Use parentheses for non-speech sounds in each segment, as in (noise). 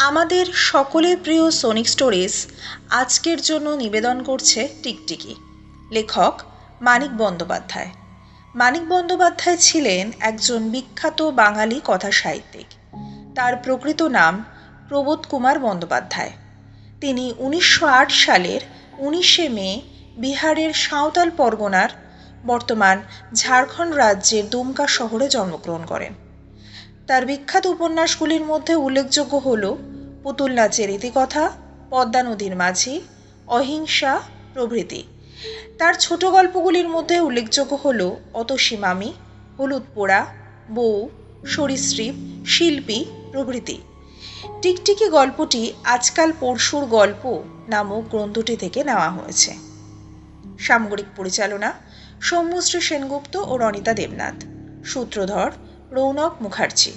আমাদের সকলের প্রিয় সোনিক স্টোরিজ আজকের জন্য নিবেদন করছে টিকটিকি। লেখক মানিক বন্দ্যোপাধ্যায়। মানিক বন্দ্যোপাধ্যায় ছিলেন একজন বিখ্যাত বাঙালি কথা সাহিত্যিক তার প্রকৃত নাম প্রবোধ কুমার বন্দ্যোপাধ্যায়। তিনি উনিশশো আট সালের উনিশে মে বিহারের সাঁওতাল পরগনার বর্তমান ঝাড়খণ্ড রাজ্যের দুমকা শহরে জন্মগ্রহণ করেন। তার বিখ্যাত উপন্যাসগুলির মধ্যে উল্লেখযোগ্য হল পুতুল নাচের ইতিকথা পদ্মা নদীর মাঝি, অহিংসা প্রভৃতি। তার ছোট গল্পগুলির মধ্যে উল্লেখযোগ্য হল অতসী মামি, হলুদ পোড়া, বউ, সরীসৃপ, শিল্পী প্রভৃতি। টিকটিকি গল্পটি আজকাল পরশুর গল্প নামক গ্রন্থটি থেকে নেওয়া হয়েছে। সামগ্রিক পরিচালনা সৌম্যশ্রী সেনগুপ্ত ও রনিতা দেবনাথ। সূত্রধর রৌনক মুখার্জি।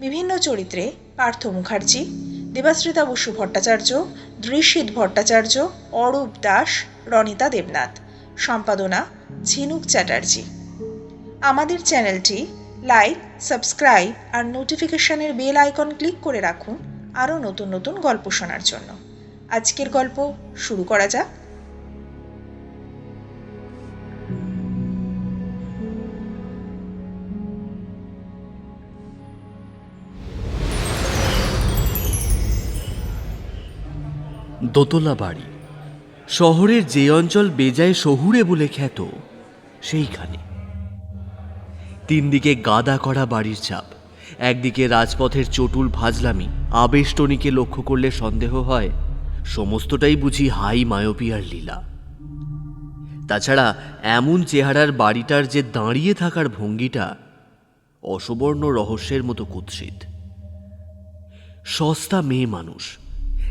বিভিন্ন চরিত্রে পার্থ মুখার্জি, দেবাশ্রিতা বসু ভট্টাচার্য, দৃশিত ভট্টাচার্য, অরূপ দাস, রনিতা দেবনাথ। সম্পাদনা ঝিনুক চ্যাটার্জি। আমাদের চ্যানেলটি লাইক, সাবস্ক্রাইব আর নোটিফিকেশনের বেল আইকন ক্লিক করে রাখুন আরও নতুন নতুন গল্প শোনার জন্য। আজকের গল্প শুরু করা যাক। দোতলা বাড়ি। শহরের যে অঞ্চল বেজায় শহুরে বলে খ্যাত, সেইখানে। তিন দিকে গাদা করা বাড়ির চাপ, একদিকে রাজপথের চটুল ভাজলামি, আবেষ্টনীকে লক্ষ্য করলে সন্দেহ হয়, সমস্তটাই বুঝি হাই মায়োপিয়ার লীলা। তাছাড়া এমন চেহারার বাড়িটার যে দাঁড়িয়ে থাকার ভঙ্গিটা, অসবর্ণ রহস্যের মতো কুৎসিত। সস্তা মেয়ে মানুষ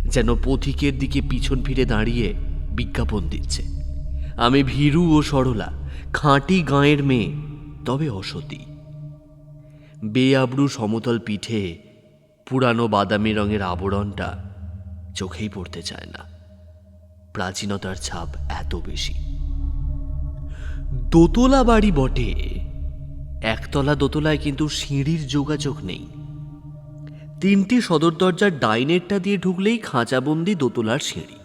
যেন পথিকের দিকে পিছন ফিরে দাঁড়িয়ে বিজ্ঞাপন দিচ্ছে। আমি ভীরু ও সরলা, খাঁটি গাঁয়ের মেয়ে, তবে অসতী। বেআবরু সমতল পিঠে পুরানো বাদামি রঙের আবরণটা চোখেই পড়তে চায় না। প্রাচীনতার ছাপ এত বেশি। দোতলা বাড়ি বটে। একতলা দোতলায় কিন্তু সিঁড়ির যোগাযোগ নেই। তিনটি সদর দরজার ডাইনেরটা দিয়ে ঢুকলেই খাঁচাবন্দি দোতলার সিঁড়ি।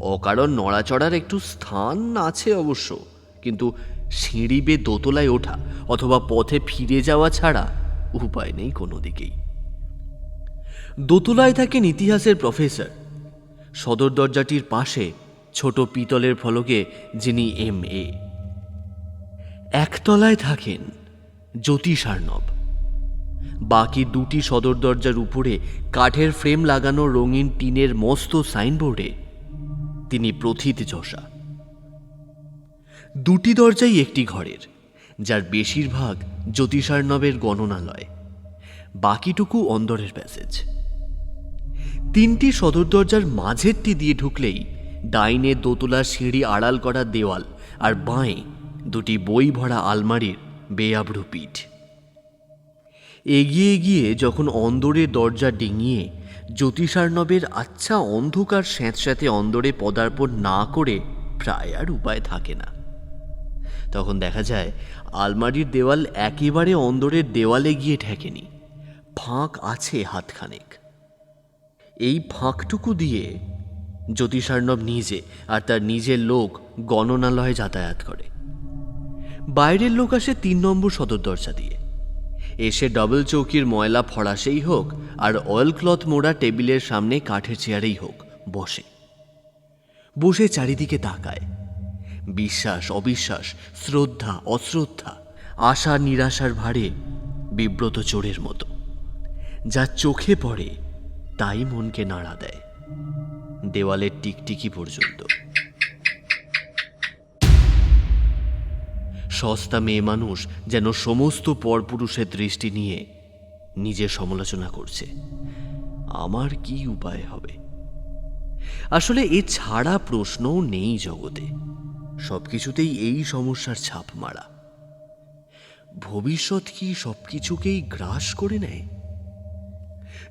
অকারণ নড়াচড়ার একটু স্থান আছে অবশ্য, কিন্তু সিঁড়ি বে দোতলায় ওঠা অথবা পথে ফিরে যাওয়া ছাড়া উপায় নেই কোনো দিকেই। দোতলায় থাকেন ইতিহাসের প্রফেসর। সদর দরজাটির পাশে ছোট পিতলের ফলকে যিনি এম এ। একতলায় থাকেন জ্যোতিষার্ণব। বাকি দুটি সদর দরজার উপরে কাঠের ফ্রেম লাগানো রঙিন টিনের মস্ত সাইনবোর্ডে তিনি প্রথিত যশা। দুটি দরজাই একটি ঘরের, যার বেশিরভাগ জ্যোতিষার্ণবের গণনালয়। বাকিটুকু অন্দরের প্যাসেজ। তিনটি সদর দরজার মাঝেরটি দিয়ে ঢুকলেই ডাইনে দোতলার সিঁড়ি আড়াল করা দেওয়াল আর বাঁয়ে দুটি বই ভরা আলমারির বেআবরু পিঠ। এগিয়ে গিয়ে যখন অন্দরের দরজা ডিঙিয়ে জ্যোতিষার্ণবের আচ্ছা অন্ধকার স্যাঁতস্যাঁতে অন্দরে পদার্পণ না করে প্রায় আর উপায় থাকে না। তখন দেখা যায় আলমারির দেওয়াল একেবারে অন্দরের দেওয়ালে গিয়ে ঠেকেনি ফাঁক আছে হাতখানেক। এই ফাঁকটুকু দিয়ে জ্যোতিষার্ণব নিজে আর তার নিজের লোক গণনালয়ে যাতায়াত করে। বাইরের লোক আসে তিন নম্বর সদর দরজা দিয়ে। এসে ডবল চৌকির ময়লা ফরাসেই হোক আর অয়েল ক্লথ মোড়া টেবিলের সামনে কাঠের চেয়ারেই হোক, বসে। বসে চারিদিকে তাকায়। বিশ্বাস, অবিশ্বাস, শ্রদ্ধা, অশ্রদ্ধা, আশা, নিরাশার ভারে বিব্রত চোরের মতো। যা চোখে পড়ে, তাই মনকে নাড়া দেয়। দেওয়ালের টিকটিকি পর্যন্ত। সস্তা মেয়ে মানুষ যেন সমস্ত পরপুরুষের দৃষ্টি নিয়ে নিজের সমালোচনা করছে। আমার কি উপায় হবে? আসলে এ ছাড়া প্রশ্নও নেই জগতে। সবকিছুতেই এই সমস্যার ছাপ মারা ভবিষ্যৎ কি সবকিছুকেই গ্রাস করে নেয়?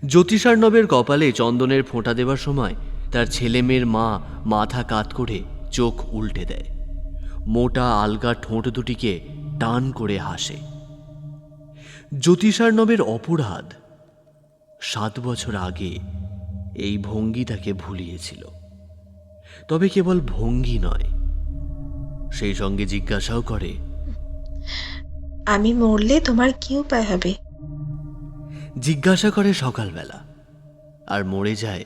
জ্যোতিষার্ণবের কপালে চন্দনের ফোঁটা দেবার সময় তার ছেলে মেয়ের মা মাথা কাত করে চোখ উল্টে দেয়। মোটা আলগা ঠোঁট দুটিকে টান করে হাসে। জ্যোতিষার্ণবের অপরাধ সাত বছর আগে এই ভঙ্গি তাকে ভুলিয়েছিল। তবে কেবল ভঙ্গি নয় সেই সঙ্গে জিজ্ঞাসাও করে আমি মরলে তোমার কি উপায় হবে? জিজ্ঞাসা করে সকালবেলা আর মরে যায়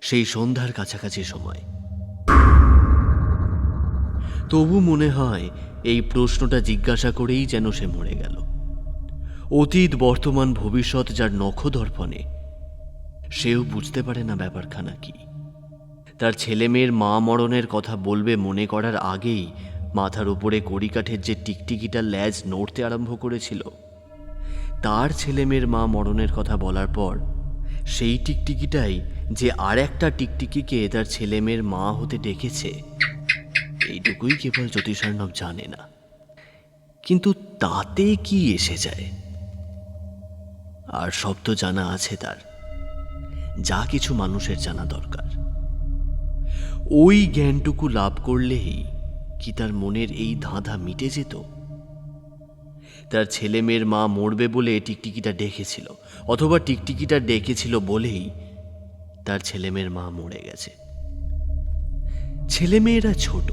সেই সন্ধ্যার কাছাকাছি সময়। তবু মনে হয় এই প্রশ্নটা জিজ্ঞাসা করেই যেন সে মরে গেল। অতীত, বর্তমান, ভবিষ্যৎ যার নখদর্পণে সেও বুঝতে পারে না ব্যাপারখানা কি। তার ছেলেমেয়ের মা মরণের কথা বলবে মনে করার আগেই মাথার উপরে কড়িকাঠের যে টিকটিকিটা ল্যাজ নড়তে আরম্ভ করেছিল, তার ছেলেমেয়ের মা মরণের কথা বলার পর সেই টিকটিকিটাই যে আর একটা টিকটিকিকে তার ছেলেমেয়ের মা হতে ডেকেছে এইটুকুই কেবল জ্যোতিষার্ণব জানে না। কিন্তু তাতে কি এসে যায়? আর সব তো জানা আছে তার। যা কিছু মানুষের জানা দরকার। ওই জ্ঞানটুকু লাভ করলেই কি তার মনের এই ধাঁধা মিটে যেত? তার ছেলে মেয়ের মা মরবে বলে টিকটিকিটা ডেকেছিল, অথবা টিকটিকিটা ডেকেছিল বলেই তার ছেলে মেয়ের মা মরে গেছে। ছেলে মেয়েরা ছোট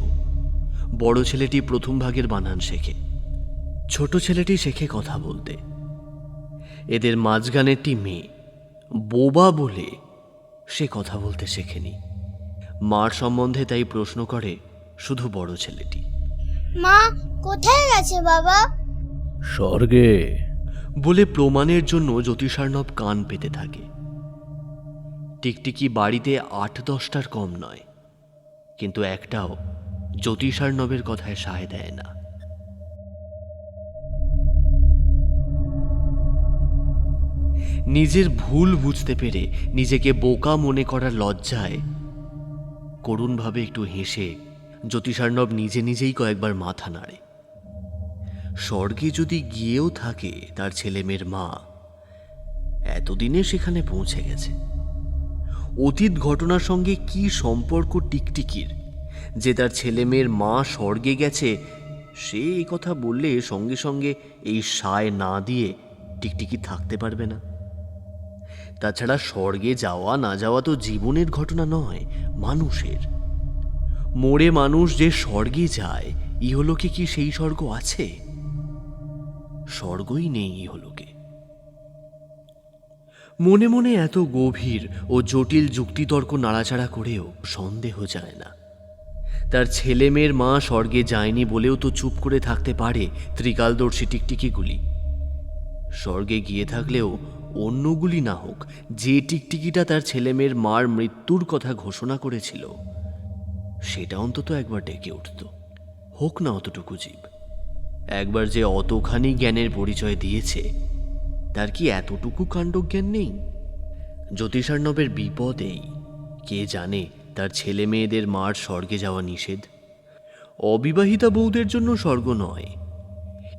বড় ছেলেটি প্রথম ভাগের বানান শেখে। ছোট ছেলেটি শেখে কথা বলতে। এদের মাঝখানেরটি মেয়ে। বোবা বলে সে কথা বলতে শেখেনি। মার সম্বন্ধে তাই প্রশ্ন করে শুধু বড় ছেলেটি। মা কোথায় গেছে বাবা? স্বর্গে। বলে প্রমাণের জন্য জ্যোতিষার্ণব কান পেতে থাকে। টিকটিকি বাড়িতে আট দশটার কম নয়। কিন্তু একটাও জ্যোতিষার্ণবের কথায় সায় দেয় না। নিজের ভুল বুঝতে পেরে নিজেকে বোকা মনে করার লজ্জায় করুণভাবে একটু হেসে জ্যোতিষার্ণব নিজে নিজেই কয়েকবার মাথা নাড়ে। স্বর্গে যদি গিয়েও থাকে তার ছেলেমেয়ের মা, এতদিনে সেখানে পৌঁছে গেছে। অতীত ঘটনার সঙ্গে কি সম্পর্ক টিকটিকির যে তার ছেলেমেয়ের মা স্বর্গে গেছে, সে এই কথা বললে সঙ্গে সঙ্গে এই সায় না দিয়ে টিকটিকি থাকতে পারবে না। তাছাড়া স্বর্গে যাওয়া না যাওয়া তো জীবনের ঘটনা নয়, মানুষের। মোড়ে মানুষ যে স্বর্গে যায়, ইহলোকে কি সেই স্বর্গ আছে? স্বর্গই নেই ইহলোকে। মনে মনে এত গভীর ও জটিল যুক্তিতর্ক নাড়াচাড়া করেও সন্দেহ যায় না। তার ছেলে মেয়ের মা স্বর্গে যায়নি বলেও তো চুপ করে থাকতে পারে ত্রিকালদর্শী টিকটিকিগুলি স্বর্গে গিয়ে থাকলেও অন্যগুলি না হোক, যে টিকটিকিটা তার ছেলেমেয়ের মার মৃত্যুর কথা ঘোষণা করেছিল, সেটা অন্তত একবার ডেকে উঠত। হোক না অতটুকু জীব। একবার যে অতখানি জ্ঞানের পরিচয় দিয়েছে, তার কি এতটুকু কাণ্ডজ্ঞান নেই? জ্যোতিষার্ণবের বিপদেই কে জানে তার ছেলে মেয়েদের মার স্বর্গে যাওয়া নিষেধ। অবিবাহিতা বউদের জন্য স্বর্গ নয়।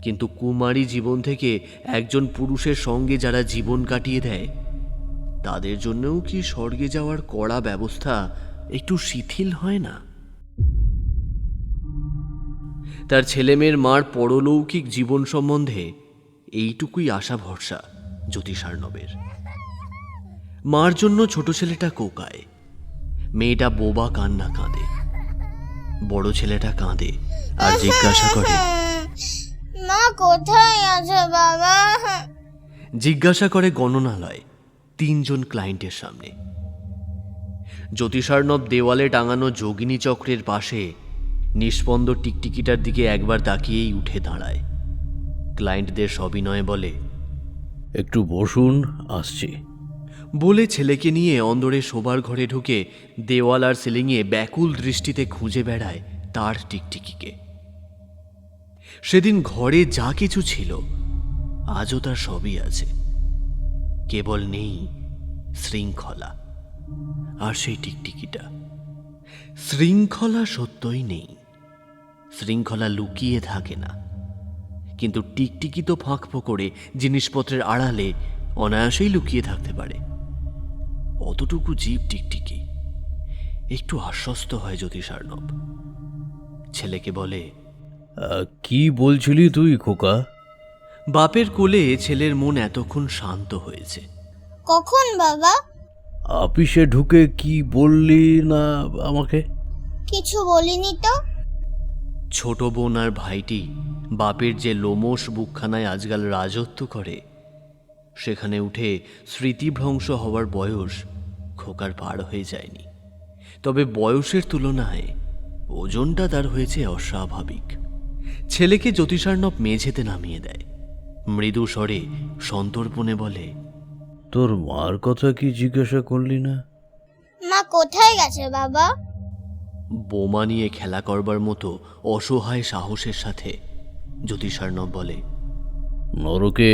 কিন্তু কুমারী জীবন থেকে একজন পুরুষের সঙ্গে যারা জীবন কাটিয়ে দেয়, তাদের জন্যও কি স্বর্গে যাওয়ার কড়া ব্যবস্থা একটু শিথিল হয় না? তার ছেলেমেয়ের মার পরলৌকিক জীবন সম্বন্ধে এইটুকুই আশা ভরসা জ্যোতিষার্ণবের। মার জন্য ছোট ছেলেটা কোকায়। মেয়েটা বোবা কান্না কাঁদে। বড় ছেলেটা কাঁদে আর জিজ্ঞাসা করে মা কোথায় আছে বাবা? জিজ্ঞাসা করে গণনালয় তিনজন ক্লায়েন্টের সামনে। জ্যোতিষার্ণব দেওয়ালে টাঙানো যোগিনী চক্রের পাশে নিষ্পন্দ টিকটিকিটার দিকে একবার তাকিয়েই উঠে দাঁড়ায়। ক্লায়েন্টদের সবিনয়ে বলে একটু বসুন আসছি। বলে ছেলেকে নিয়ে অন্দরে শোবার ঘরে ঢুকে দেওয়াল আর সিলিংয়ে ব্যাকুল দৃষ্টিতে খুঁজে বেড়ায় তার টিকটিকিকে। সেদিন ঘরে যা কিছু ছিল, আজও তার সবই আছে। কেবল নেই শৃঙ্খলা, আর সেই টিকটিকিটা। শৃঙ্খলা সত্যই নেই। শৃঙ্খলা লুকিয়ে থাকে না। কিন্তু টিকটিকি তো ফাঁক করে জিনিসপত্রের আড়ালে অনায়াসেই লুকিয়ে থাকতে পারে। অতটুকু জীব টিকটিকি। একটু আশ্বস্ত হয় জ্যোতিষার্ণব। ছেলেকে বলে কি বলছিলি তুই খোকা? বাপের কোলে ছেলের মন এতক্ষণ শান্ত হয়েছে। কখন বাবা? আপিসে ঢুকে কি বললি না আমাকে? কিছু বলিনি তো। ছোট বোন আর ভাইটি বাপের যে লোমস বুকখানায় আজকাল রাজত্ব করে সেখানে উঠে স্মৃতিভ্রংশ হওয়ার বয়স খোকার পার হয়ে যায়নি। তবে বয়সের তুলনায় ওজনটা তার হয়েছে অস্বাভাবিক। ছেলেকে জ্যোতিষার্ণব মেঝেতে নামিয়ে দেয়। মৃদু স্বরে সন্তর্পণে বলে তোর মার কথা কি জিজ্ঞাসা করলি না? মা কোথায় গেছে বাবা? বোমা নিয়ে খেলা করবার মতো অসহায় সাহসের সাথে জ্যোতিষার্ণব বলে নরকে?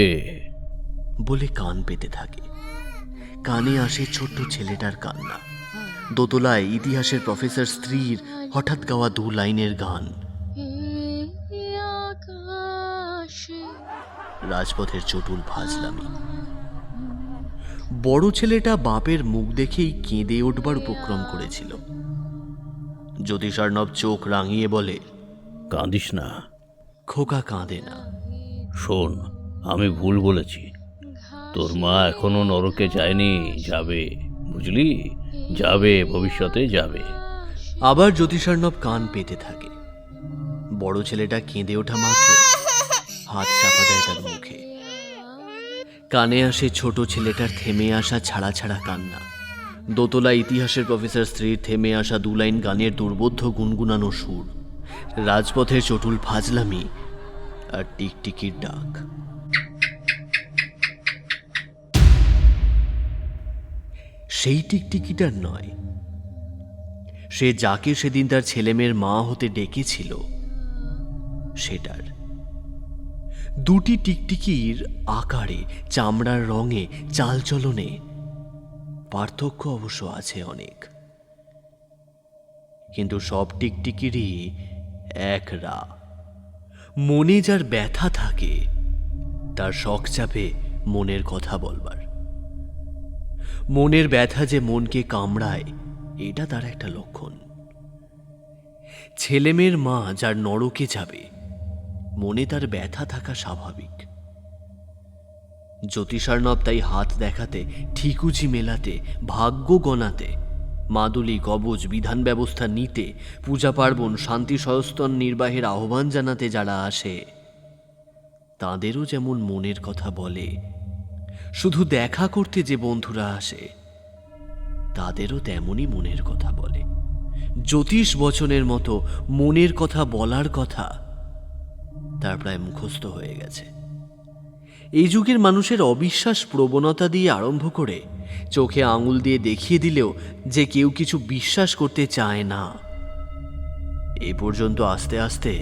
বলে কান পেতে থাকে। কানে আসে ছোট্ট ছেলেটার কান্না। দোতলায় ইতিহাসের প্রফেসর স্ত্রীর হঠাৎ গাওয়া দু লাইনের গান। রাজপথের চটুল ভাজলামি। বড় ছেলেটা বাপের মুখ দেখেই কেঁদে উঠবার উপক্রম করেছিল। জ্যোতিষার্ণব চোখ রাঙিয়ে বলে কাঁদিস না। খোকা কাঁদে না। শোন আমি ভুল বলেছি। তোর মা এখনও নরকে যায়নি, যাবে, বুঝলি? যাবে, ভবিষ্যতে যাবে। আবার জ্যোতিষার্ণব কান পেতে থাকে। বড় ছেলেটা কেঁদে ওঠা মাত্র, হাত চাপা দেয় তার মুখে। কানে আসে ছোট ছেলেটার থেমে আসা ছাড়া ছাড়া কান্না। দোতলা ইতিহাসের প্রফেসর স্ত্রীর থেমে আসা দু লাইন গানের দুর্বোধ্য গুনগুনানো সুর। রাজপথের চটুল ফাজলামি আর টিকটিকির ডাক। সেই টিকটিকিটার নয়। সে যাকে সেদিন তার ছেলেমেয়ের মা হতে ডেকেছিল, সেটার। দুটি টিকটিকির আকারে, চামড়ার রঙে, চালচলনে পার্থক্য অবশ্য আছে অনেক। কিন্তু সব টিকটিকিরই এক রা। মনে যার ব্যথা থাকে, তার শখ চাপে মনের কথা বলবার। মনের ব্যথা যে মনকে কামড়ায়, এটা তার একটা লক্ষণ। ছেলেমেয়ের মা যার নরকে যাবে, মনে তার ব্যথা থাকা স্বাভাবিক। জ্যোতিষার্ণব তাই হাত দেখাতে, ঠিকুচি মেলাতে, ভাগ্য গণাতে, মাদুলি, কবচ বিধান ব্যবস্থা নিতে, পূজা পার্বণ, শান্তি সয়স্তন নির্বাহের আহ্বান জানাতে যারা আসে, তাদেরও যেমন মনের কথা বলে শুধু দেখা করতে যে বন্ধুরা আসে, তাদেরও তেমনই মনের কথা বলে। জ্যোতিষ বচনের মতো মনের কথা বলার কথা তার প্রায় মুখস্থ হয়ে গেছে। এই যুগের মানুষের অবিশ্বাস প্রবণতা দিয়ে আরম্ভ করে চোখে আঙুল দিয়ে দেখিয়ে দিলেও যে কেউ কিছু বিশ্বাস করতে চায় না, এ পর্যন্ত আস্তে আস্তে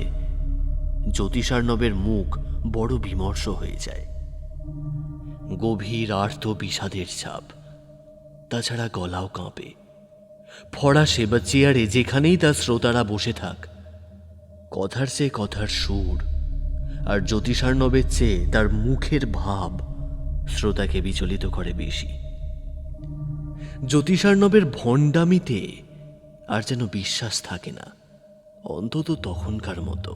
জ্যোতিষার্ণবের মুখ বড় বিমর্ষ হয়ে যায়। গভীর আর্ত বিষাদের ছাপ। তাছাড়া গলাও কাঁপে। ফরাসে বা চেয়ারে যেখানেই তার শ্রোতারা বসে থাক, কথার চেয়ে কথার সুর আর জ্যোতিষার্ণবের চেয়ে তার মুখের ভাব শ্রোতাকে বিচলিত করে বেশি। জ্যোতিষার্ণবের ভণ্ডামিতে আর যেন বিশ্বাস থাকে না, অন্তত তখনকার মতো।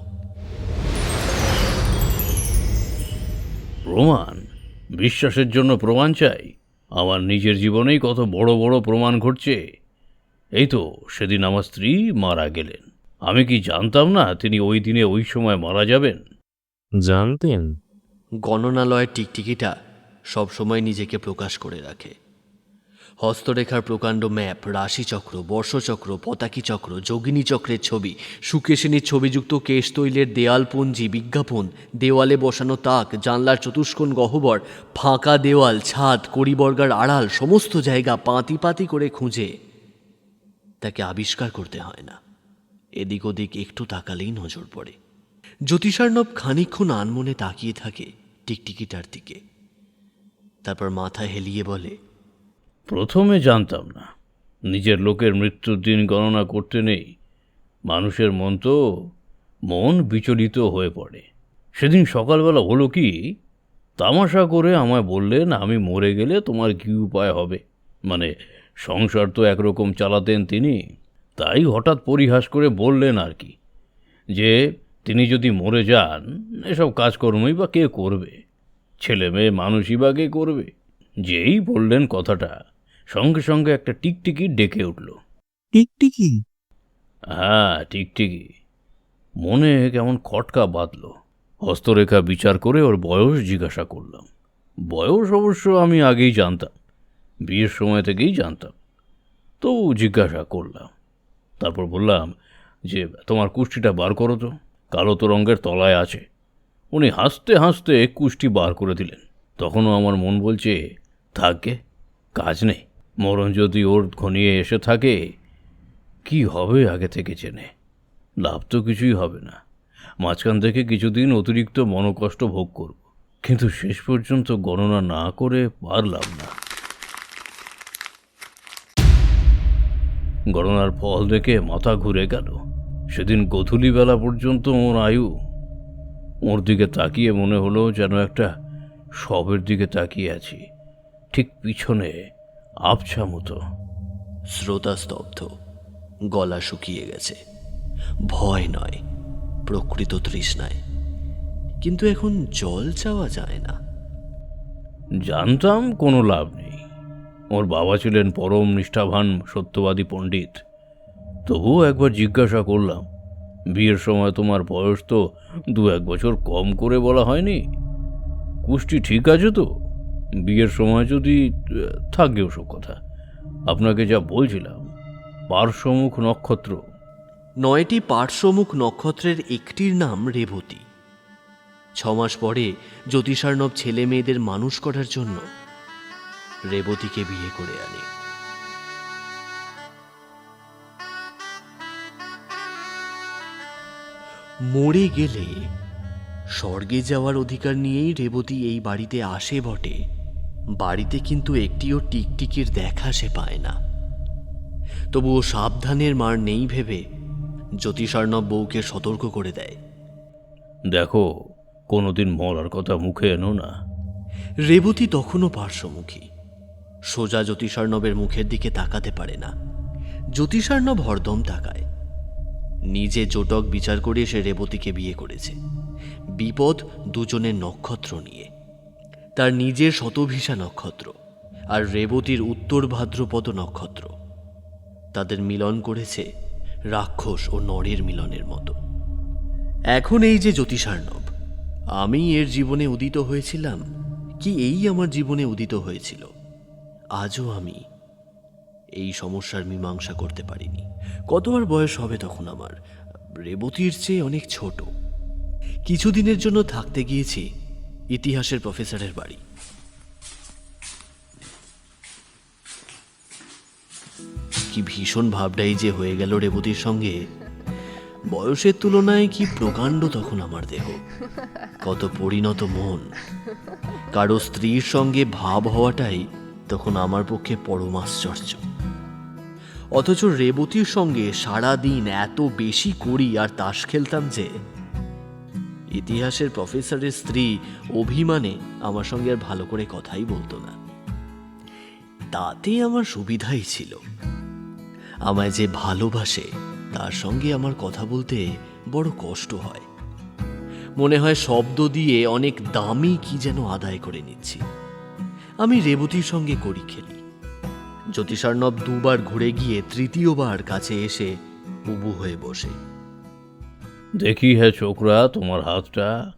প্রমাণ বিশ্বাসের জন্য প্রমাণ চাই। আমার নিজের জীবনেই কত বড় বড় প্রমাণ ঘটছে। এই তো সেদিন আমার স্ত্রী মারা গেলেন। আমি কি জানতাম না তিনি ওই দিনে ওই সময় মারা যাবেন? জানতেন। গণনালয়ের টিকটিকিটা সবসময় নিজেকে প্রকাশ করে রাখে। হস্তরেখার প্রকাণ্ড ম্যাপ, রাশিচক্র, বর্ষচক্র, পতাকি চক্র, যোগিনী চক্রের ছবি, সুকেশিনীর ছবিযুক্ত কেশ তৈলের দেয়ালপঞ্জি, বিজ্ঞাপন, দেওয়ালে বসানো তাক, জানলার চতুষ্কোণ গহ্বর, ফাঁকা দেওয়াল, ছাদ, কড়িবর্গার আড়াল, সমস্ত জায়গা পাতি পাতি করে খুঁজে। তাকে আবিষ্কার করতে হয় না। এদিক ওদিক একটু তাকালেই নজর পড়ে। জ্যোতিষার্ণব খানিক্ষণ আনমনে তাকিয়ে থাকে, টিকটিকিটার দিকে। তারপর মাথা হেলিয়ে বলে প্রথমে জানতাম না। নিজের লোকের মৃত্যুর দিন গণনা করতে নেই। মানুষের মন তো, মন বিচলিত হয়ে পড়ে। সেদিন সকালবেলা হলো কি, তামাশা করে আমায় বললেন, আমি মরে গেলে তোমার কী উপায় হবে? মানে সংসার তো একরকম চালাতেন তিনি। তাই হঠাৎ পরিহাস করে বললেন আর কি, যে তিনি যদি মরে যান, এসব কাজকর্মই বা কে করবে? ছেলে মেয়ে মানুষই বা কে করবে? যেই বললেন কথাটা সঙ্গে সঙ্গে একটা টিকটিকি ডেকে উঠল। টিকটিকি? হ্যাঁ টিকটিকি। মনে কেমন খটকা বাঁধল। হস্তরেখা বিচার করে ওর বয়স জিজ্ঞাসা করলাম। বয়স অবশ্য আমি আগেই জানতাম বিয়ের সময় থেকেই জানতাম। তো জিজ্ঞাসা করলাম। তারপর বললাম যে তোমার কুষ্টিটা বার করো তো কালো তো রঙের তলায় আছে। উনি হাসতে হাসতে কুষ্টি বার করে দিলেন। তখনও আমার মন বলছে থাকবে কাজ নেই। মরণ যদি ওর ঘনিয়ে এসে থাকে, কি হবে আগে থেকে জেনে? লাভ তো কিছুই হবে না। মাঝখান থেকে কিছুদিন অতিরিক্ত মনোকষ্ট ভোগ করব। কিন্তু শেষ পর্যন্ত গণনা না করে পারলাম না। গণনার ফল দেখে মাথা ঘুরে গেল। সেদিন বেলা পর্যন্ত ওর আয়ু ওর দিকে তাকিয়ে মনে হলো যেন একটা শবের দিকে তাকিয়ে আছি। ঠিক পিছনে আবছা মতো। শ্রোতা স্তব্ধ গলা শুকিয়ে গেছে। ভয় নয় প্রকৃত তৃষ্ণায়। কিন্তু এখন জল চাওয়া যায় না। জানতাম কোনো লাভ নেই। ওর বাবা ছিলেন পরম নিষ্ঠাবান সত্যবাদী পণ্ডিত। তবুও একবার জিজ্ঞাসা করলাম বিয়ের সময় তোমার বয়স তো দু এক বছর কম করে বলা হয়নি? কুষ্টি ঠিক আছে তো? বিয়ের সময় যদি থাকে ওসব কথা। আপনাকে যা বলছিলাম, পার্শ্বমুখ নক্ষত্র। নয়টি পার্শ্বমুখ নক্ষত্রের একটির নাম রেবতী। ছমাস পরে জ্যোতিষার্ণব ছেলে মেয়েদের মানুষ করার জন্য রেবতীকে বিয়ে করে আনে। মরে গেলে স্বর্গে যাওয়ার অধিকার নিয়েই রেবতী এই বাড়িতে আসে বটে। বাড়িতে কিন্তু একটিও টিকটিকির দেখা সে পায় না। তবুও সাবধানের মার নেই ভেবে জ্যোতিষার্ণব বউকে সতর্ক করে দেয়। দেখো কোনোদিন মরার কথা মুখে এনো না। রেবতী তখনও পার্শ্বমুখী। সোজা জ্যোতিষার্ণবের মুখের দিকে তাকাতে পারে না। জ্যোতিষার্ণব হরদম তাকায়। নিজে জোটক বিচার করে সে রেবতীকে বিয়ে করেছে। বিপদ দুজনের নক্ষত্র নিয়ে। তার নিজের শতভিসা নক্ষত্র আর রেবতীর উত্তর ভাদ্রপদ নক্ষত্র। তাদের মিলন করেছে রাক্ষস ও নরের মিলনের মতো। এখন এই যে জ্যোতিষার্ণব, আমি এর জীবনে উদিত হয়েছিলাম? কি এই আমার জীবনে উদিত হয়েছিল? আজও আমি এই সমস্যার মীমাংসা করতে পারিনি। কতবার বয়স হবে তখন আমার? রেবতীর চেয়ে অনেক ছোট। কিছুদিনের জন্য থাকতে গিয়েছি ইতিহাসের প্রফেসরের বাড়ি। কি ভীষণ ভাবটাই যে হয়ে গেল রেবতীর সঙ্গে। বয়সের তুলনায় কি প্রকাণ্ড তখন আমার দেহ। কত পরিণত মন। কারও স্ত্রীর সঙ্গে ভাব হওয়াটাই তখন আমার পক্ষে পরমাশ্চর্য অথচ রেবতীর সঙ্গে সারা দিন এত বেশি করি আর তাস খেলতাম যে ইতিহাসের প্রফেসরের স্ত্রী অভিমানে আমার সঙ্গে আর ভালো করে কথাই বলতো না। তাতে আমার সুবিধাই ছিল। আমায় যে ভালোবাসে, তার সঙ্গে আমার কথা বলতে বড় কষ্ট হয়। মনে হয় শব্দ দিয়ে অনেক দামি কি যেন আদায় করে নিচ্ছি। আমি রেবতীর সঙ্গে করি খেলি। জ্যোতিষার্ণব দুবার ঘুরে গিয়ে তৃতীয়বার কাছে এসে উবু হয়ে বসে। দেখি হ্যাঁ ছোকরা তোমার হাতটা।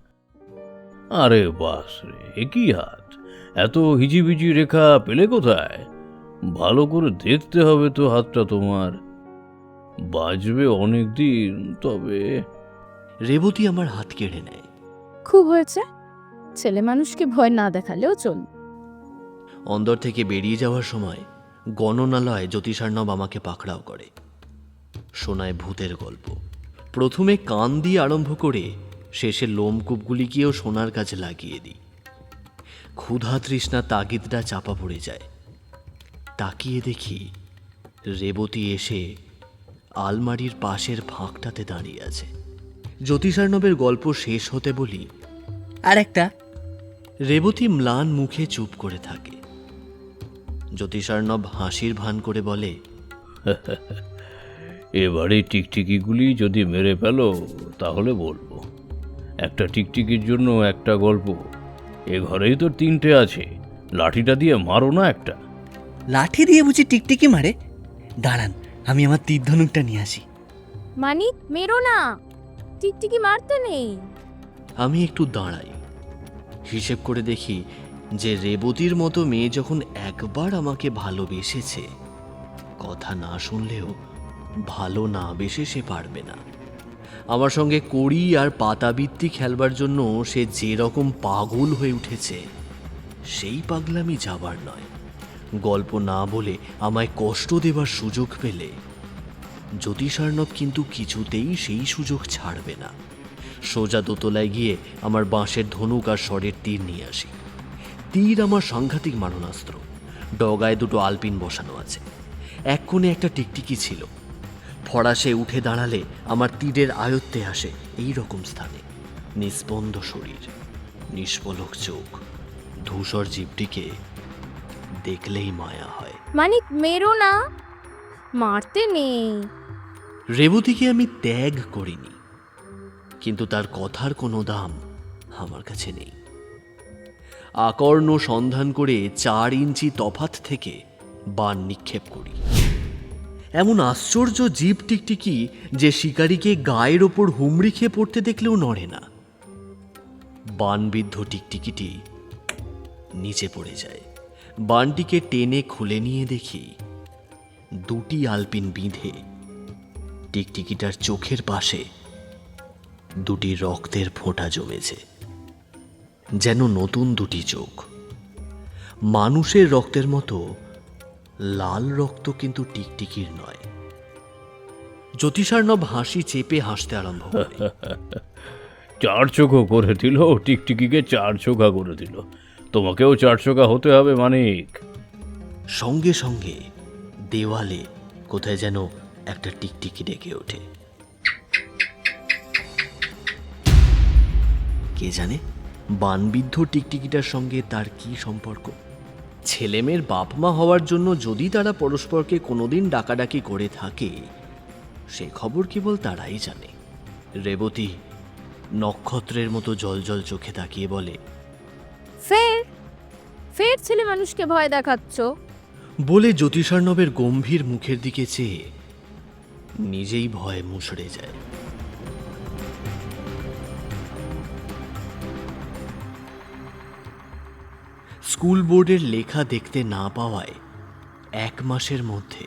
আরে বাস রে এ কি হাত। এত হিজিবিজি রেখা পেলে কোথায়? ভালো করে দেখতে হবে তো হাতটা তোমার। বাজবে অনেক দিন তবে। রেবতী আমার হাত কেড়ে নেয়। খুব হয়েছে। ছেলে মানুষকে ভয় না দেখালেও চল। অন্দর থেকে বেরিয়ে যাওয়ার সময় গণনালয় জ্যোতিষার্ণব আমাকে পাকড়াও করে। শোনায় ভূতের গল্প। প্রথমে কান দিয়ে আরম্ভ করে শেষে লোমকূপগুলিকেও সোনার কাছে লাগিয়ে দিই। ক্ষুধা তৃষ্ণা তাগিদটা চাপা পড়ে যায়। তাকিয়ে দেখি রেবতী এসে আলমারির পাশের ফাঁকটাতে দাঁড়িয়ে আছে। জ্যোতিষার্ণবের গল্প শেষ হতে বলি আর একটা রেবতী ম্লান মুখে চুপ করে থাকে। জ্যোতিষার্ণব হাসির ভান করে বলে এবারে টিকটিকিগুলি যদি মেরে ফেলো তাহলে বলব। একটা টিকটিকির জন্য একটা গল্প। এ ঘরেই তো তিনটে আছে। লাঠিটা দিয়ে মারো না একটা। লাঠি দিয়ে বুঝি টিকটিকি মারে? দাঁড়ান আমি আমার তীর ধনুকটা নিয়ে আসি। মানিক মেরো না। টিকটিকি মারতে নেই। আমি একটু দাঁড়াই। হিসেব করে দেখি যে রেবতীর মতো মেয়ে যখন একবার আমাকে ভালোবেসেছে কথা না শুনলেও ভালো না বেসে সে পারবে না। আমার সঙ্গে কড়ি আর পাতাবৃত্তি খেলবার জন্য সে যে রকম পাগল হয়ে উঠেছে, সেই পাগলামি যাবার নয়। গল্প না বলে আমায় কষ্ট দেবার সুযোগ পেলে, জ্যোতিষার্ণব কিন্তু কিছুতেই সেই সুযোগ ছাড়বে না। সোজা দোতলায় গিয়ে আমার বাঁশের ধনুক আর স্বরের তীর নিয়ে আসি। তীর আমার সাংঘাতিক মারণাস্ত্র। ডগায় দুটো আলপিন বসানো আছে। এক কোণে একটা টিকটিকি ছিল। ফরাসে উঠে দাঁড়ালে আমার তীরের আয়ত্তে আসে এই রকম স্থানে। নিস্পন্দ শরীর নিষ্পলক চোখ ধূসর জীবটিকে দেখলেই মায়া হয়। মানিক মেরো না মারতে নেই। রেবতীকে আমি ত্যাগ করিনি কিন্তু তার কথার কোনো দাম আমার কাছে নেই। আকর্ণ সন্ধান করে চার ইঞ্চি তফাত থেকে বান নিক্ষেপ করি। এমন আশ্চর্য জীব টিকটিকি যে শিকারীকে গায়ের ওপর হুমড়ি খেয়ে পড়তে দেখলেও নড়ে না। বানবিদ্ধ টিকটিকিটি নিচে পড়ে যায়। বানটিকে টেনে খুলে নিয়ে দেখি দুটি আলপিন বিঁধে টিকটিকিটার চোখের পাশে দুটি রক্তের ফোঁটা জমেছে। যেন নতুন দুটি চোখ। মানুষের রক্তের মতো লাল রক্ত কিন্তু টিকটিকির নয়। জ্যোতিষার্ণব হাসি চেপে হাসতে আরম্ভ করে। (laughs) চার চোখও করে দিল টিকটিকিকে চার চোখা করে দিল। তোমাকেও চার চোখা হতে হবে মানিক। সঙ্গে সঙ্গে দেওয়ালে কোথায় যেন একটা টিকটিকি ডেকে ওঠে। কে জানে বানবিদ্ধ টিকটিকিটার সঙ্গে তার কি সম্পর্ক? ছেলেমেয়ের বাপ মা হওয়ার জন্য যদি তারা পরস্পরকে কোনোদিন ডাকাডাকি করে থাকে সে খবর কেবল তারাই জানে। রেবতী নক্ষত্রের মতো জলজল চোখে তাকিয়ে বলে ফের? ফের ছেলে মানুষকে ভয় দেখাচ্ছ? বলে জ্যোতিষার্ণবের গম্ভীর মুখের দিকে চেয়ে নিজেই ভয়ে মুষড়ে যায়। স্কুল বোর্ডের লেখা দেখতে না পাওয়ায় এক মাসের মধ্যে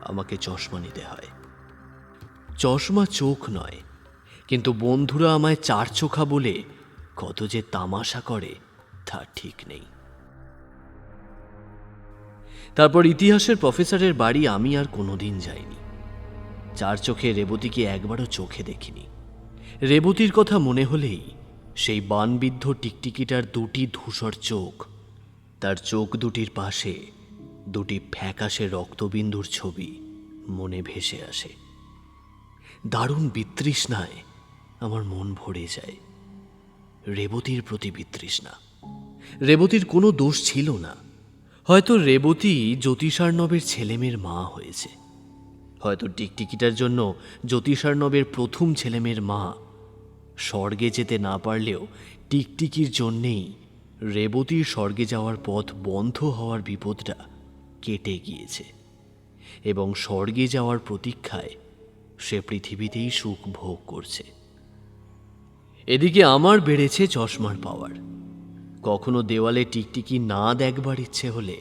আমাকে চশমা নিতে হয়। চশমা চোখ নয়, কিন্তু বন্ধুরা আমায় চার চোখা বলে কত যে তামাশা করে তা ঠিক নেই। তারপর ইতিহাসের প্রফেসরের বাড়ি আমি আর কোনোদিন যাইনি। চার চোখে রেবতীকে একবারও চোখে দেখিনি। রেবতীর কথা মনে হলেই সেই বানবিদ্ধ টিকটিকিটার দুটি ধূসর চোখ তার চোখ দুটির পাশে দুটি ফ্যাকাশে রক্তবিন্দুর ছবি মনে ভেসে আসে। দারুণ বিতৃষ্ণায় আমার মন ভরে যায়। রেবতীর প্রতি বিতৃষ্ণা। রেবতীর কোনো দোষ ছিল না। হয়তো রেবতী জ্যোতিষার্ণবের ছেলেমেয়ের মা হয়েছে। হয়তো টিকটিকিটার জন্য জ্যোতিষার্ণবের প্রথম ছেলেমেয়ের মা স্বর্গে যেতে না পারলেও টিকটিকির জন্যেই রেবতীর স্বর্গে যাওয়ার পথ বন্ধ হওয়ার বিপদটা কেটে গিয়েছে এবং স্বর্গে যাওয়ার প্রতীক্ষায় সে পৃথিবীতেই সুখ ভোগ করছে। এদিকে আমার বেড়েছে চশমার পাওয়ার। কখনো দেওয়ালে টিকটিকি না দেখবার ইচ্ছে হলে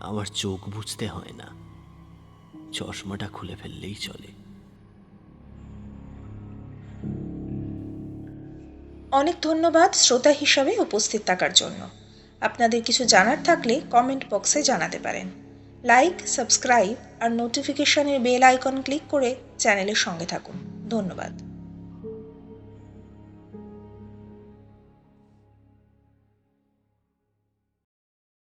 আমার চোখ বুঝতে হয় না। চশমাটা খুলে ফেললেই চলে। অনেক ধন্যবাদ শ্রোতা হিসাবে উপস্থিত থাকার জন্য। আপনাদের কিছু জানার থাকলে কমেন্ট বক্সে জানাতে পারেন। লাইক, সাবস্ক্রাইব আর নোটিফিকেশনের বেল আইকন ক্লিক করে চ্যানেলের সঙ্গে থাকুন। ধন্যবাদ।